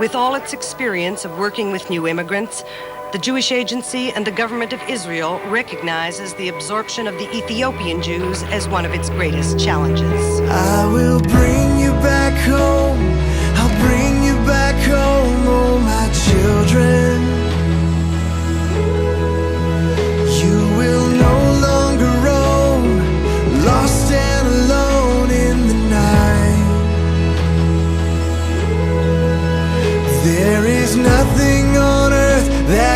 With all its experience of working with new immigrants, the Jewish Agency and the government of Israel recognizes the absorption of the Ethiopian Jews as one of its greatest challenges.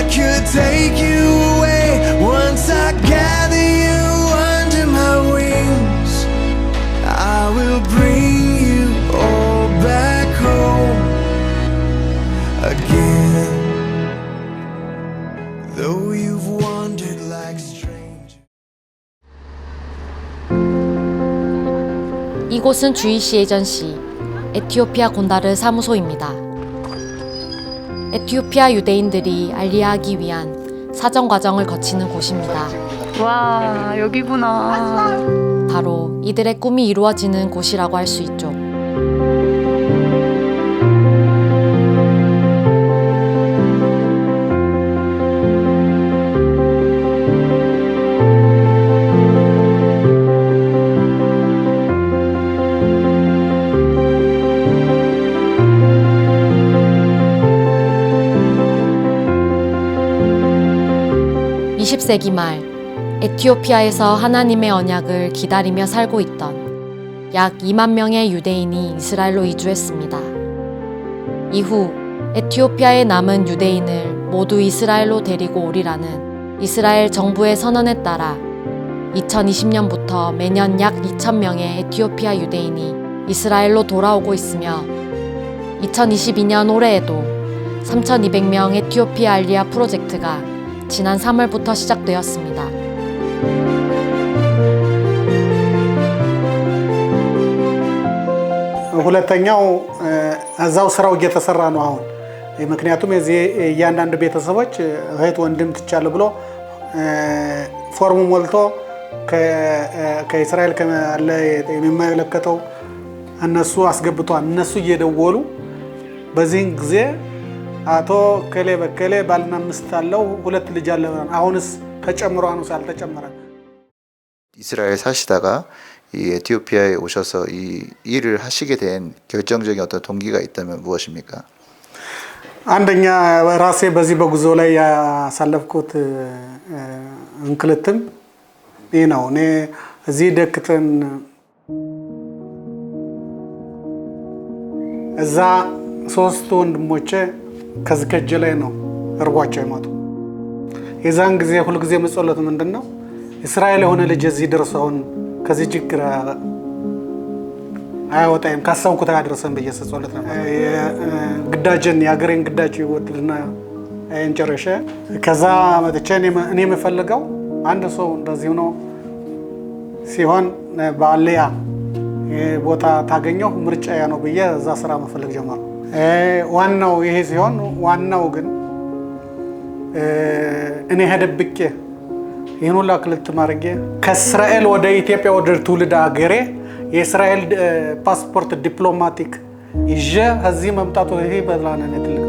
Could take you away once I gather you under my wings. I will bring you all back home again. Though you've wandered like strangers. 이곳은 주이시 에이전시 에티오피아 곤다르 사무소입니다. 에티오피아 유대인들이 알리아하기 위한 사정 과정을 거치는 곳입니다. 와 여기구나. 바로 이들의 꿈이 이루어지는 곳이라고 할 수 있죠. (20세기) 말 에티오피아에서 하나님의 언약을 기다리며 살고 있던 약 2만 명의 유대인이 이스라엘로 이주했습니다. 이후 에티오피아에 남은 유대인을 모두 이스라엘로 데리고 오리라는 이스라엘 정부의 선언에 따라 2020년부터 매년 약 2,000명의 에티오피아 유대인이 이스라엘로 돌아오고 있으며 2022년 올해에도 3,200명 에티오피아 알리아 프로젝트가 지난 3월부터 시작되었습니다. ሁለተኛው እዛው ስራው እየተሰራ ነው አሁን። ምክንያቱም የዚህ እያንዳንድ ቤተሰቦች እህት ወንድም ትቻለሁ ብሎ ፎርሙ ሞልቶ ከእስራኤል ካለ የሚመለከተው እነሱ አስገብቷል። እነሱ እየደወሉ በዚህን ጊዜ አቶ ከሌ በከሌ ባልና ሚስት አለው ሁለት ልጅ አለ። አሁንስ ተጨምሯን ውስጥ አልተጨመረም። 이스라엘 사시다가 이 에티오피아에 오셔서 이 일을 하시게 된 결정적인 어떤 동기가 있다면 무엇입니까? አንደኛ ራሴ በዚህ በጉዞ ላይ ያሳለፍኩት እንክልትም ይህ ነው። እኔ እዚህ ደክትን እዛ ሶስት ወንድሞቼ ከእጄ ላይ ነው እርቧቸው ይመጡ። የዛን ጊዜ ሁልጊዜ የምጸሎት ምንድን ነው እስራኤል የሆነ ልጅ እዚህ ደርሶ አሁን ከዚህ ችግር አያወጣይም ካሰብኩት አያደርሰን ብዬ ስጸሎት ነበር። ግዳጅን የሀገሬን ግዳጅ ውትድርና ጨረሸ። ከዛ መጥቼ እኔ የምፈልገው አንድ ሰው እንደዚሁ ነው ሲሆን በአልያ ቦታ ታገኘው ምርጫ ነው ብዬ እዛ ስራ መፈለግ ጀመሩ። ዋናው ይሄ ሲሆን ዋናው ግን እኔ ሄደብቄ ይህን ሁላ ክልት ማድረጌ ከእስራኤል ወደ ኢትዮጵያ ወደ ትውልድ ሀገሬ የእስራኤል ፓስፖርት ዲፕሎማቲክ ይዤ እዚህ መምጣቱ ይሄ በላነን ትልቅ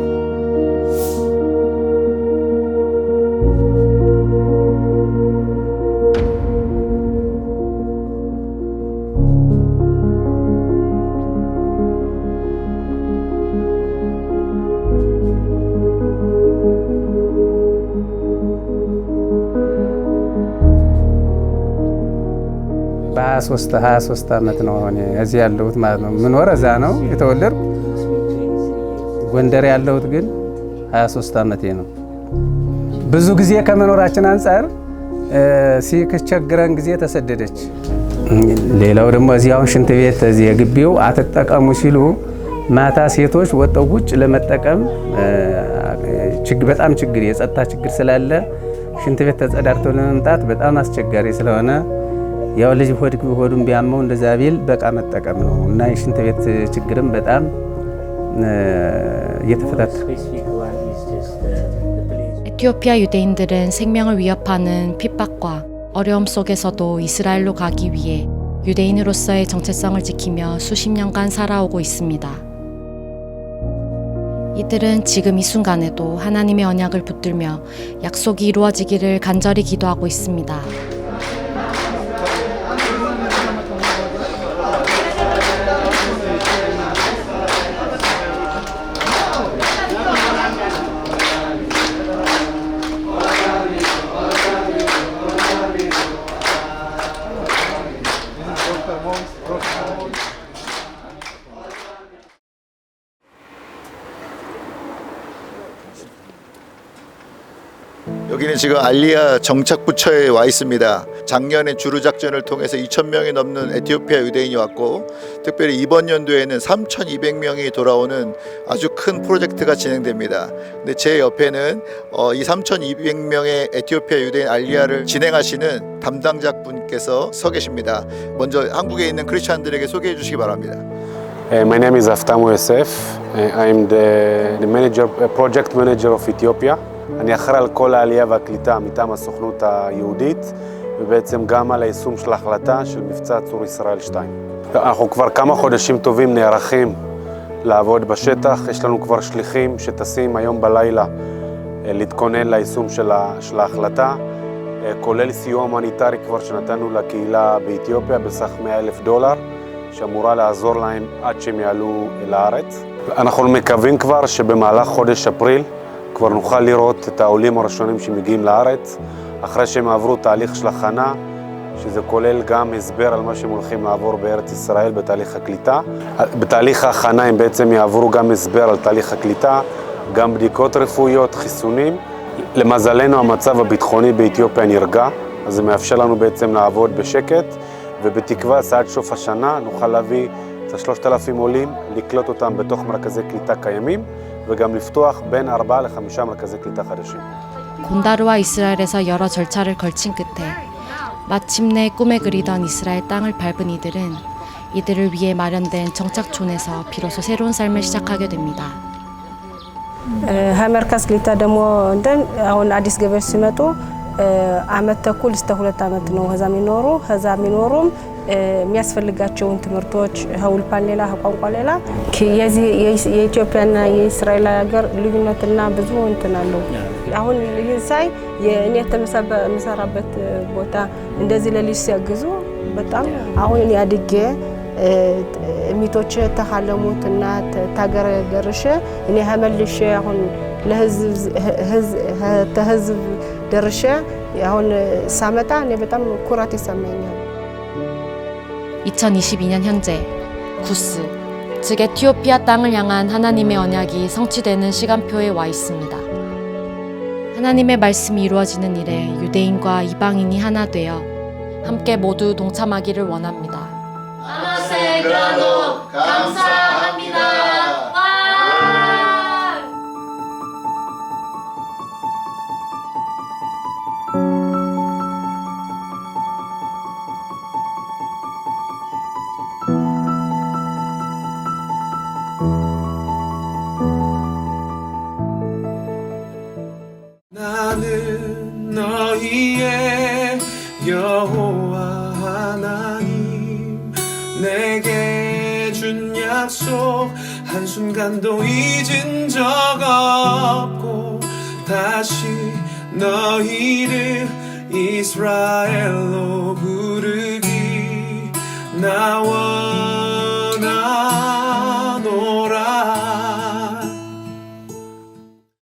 ነው። በ23 23 ዓመት ነው አሁን እዚህ ያለሁት ማለት ነው። ምኖር እዛ ነው የተወለድኩ። ጎንደር ያለሁት ግን 23 ዓመቴ ነው። ብዙ ጊዜ ከመኖራችን አንጻር ሲቸግረን ጊዜ ተሰደደች። ሌላው ደግሞ እዚህ አሁን ሽንት ቤት እዚህ የግቢው አትጠቀሙ ሲሉ ማታ ሴቶች ወጠው ውጭ ለመጠቀም በጣም ችግር የጸጥታ ችግር ስላለ ሽንት ቤት ተጸዳድተው ለመምጣት በጣም አስቸጋሪ ስለሆነ ያው ልጅ ሆዱን ቢያመው እንደዛ ቢል በቃ መጠቀም ነው እና የሽንት ቤት ችግርም በጣም እየተፈታተ 에티오피아 유대인들은 생명을 위협하는 핍박과 어려움 속에서도 이스라엘로 가기 위해 유대인으로서의 정체성을 지키며 수십 년간 살아오고 있습니다. 이들은 지금 이 순간에도 하나님의 언약을 붙들며 약속이 이루어지기를 간절히 기도하고 있습니다. 여기는 지금 알리아 정착부처에 와 있습니다. 작년에 주루 작전을 통해서 2천 명이 넘는 에티오피아 유대인이 왔고 특별히 이번 연도에는 3,200명이 돌아오는 아주 큰 프로젝트가 진행됩니다. 근데 제 옆에는 어, 이 3,200명의 에티오피아 유대인 알리아를 진행하시는 담당자 분께서 서 계십니다. 먼저 한국에 있는 크리스천들에게 소개해 주시기 바랍니다. Uh, my name is Aftamu Yosef. Uh, I'm the, the manager, uh, project manager of Ethiopia. אני אחראי על כל העלייה והקליטה מטעם הסוכנות היהודית, ובעצם גם על היישום של ההחלטה של מבצע צור ישראל 2. אנחנו כבר כמה חודשים טובים נערכים לעבוד בשטח. יש לנו כבר שליחים שטסים היום בלילה אה, להתכונן ליישום של, ההחלטה, אה, כולל סיוע הומניטרי כבר שנתנו לקהילה באתיופיה בסך 100 אלף דולר. שאמורה לעזור להם עד שהם יעלו לארץ. אנחנו מקווים כבר שבמהלך חודש אפריל כבר נוכל לראות את העולים הראשונים שמגיעים לארץ, אחרי שהם עברו תהליך של הכנה, שזה כולל גם הסבר על מה שהם הולכים לעבור בארץ ישראל בתהליך הקליטה. בתהליך ההכנה הם בעצם יעברו גם הסבר על תהליך הקליטה, גם בדיקות רפואיות, חיסונים. למזלנו המצב הביטחוני באתיופיה נרגע, אז זה מאפשר לנו בעצם לעבוד בשקט. ובתקווה שעד סוף השנה נוכל להביא את השלושת אלפים עולים, לקלוט אותם בתוך מרכזי קליטה קיימים, וגם לפתוח בין ארבעה לחמישה מרכזי קליטה חדשים. 곤다르와 이스라엘에서 여러 절차를 걸친 끝에 마침내 꿈에 그리던 이스라엘 땅을 밟은 이들은 이들을 위해 마련된 정착촌에서 비로소 새로운 삶을 시작하게 됩니다. ሀመርከስ ክሊታ ደግሞ እንደን አሁን አዲስ ገበሬዎች ሲመጡ አመት ተኩል እስከ ሁለት አመት ነው ከዛ የሚኖሩ ከዛ የሚኖሩም የሚያስፈልጋቸውን ትምህርቶች ከውልፓን ሌላ ከቋንቋ ሌላ የኢትዮጵያና የእስራኤል ሀገር ልዩነትና ብዙ እንትን አለው። አሁን ይህን ሳይ እኔ የምሰራበት ቦታ እንደዚህ ለልጅ ሲያግዙ በጣም አሁን እኔ አድጌ እሚቶች ተካለሙትና ታገረ ደርሼ እኔ ተመልሼ አሁን ለህዝብ ደርሼ አሁን ሳመጣ እኔ በጣም ኩራት ይሰማኛል። 2022년 현재 구스, 즉 에티오피아 땅을 향한 하나님의 언약이 성취되는 시간표에 와 있습니다. 하나님의 말씀이 이루어지는 일에 유대인과 이방인이 하나 되어 함께 모두 동참하기를 원합니다. 나는 너희의 여호와 하나님. 내게 준 약속 한순간도 잊은 적 없고 다시 너희를 이스라엘로 부르기. 나와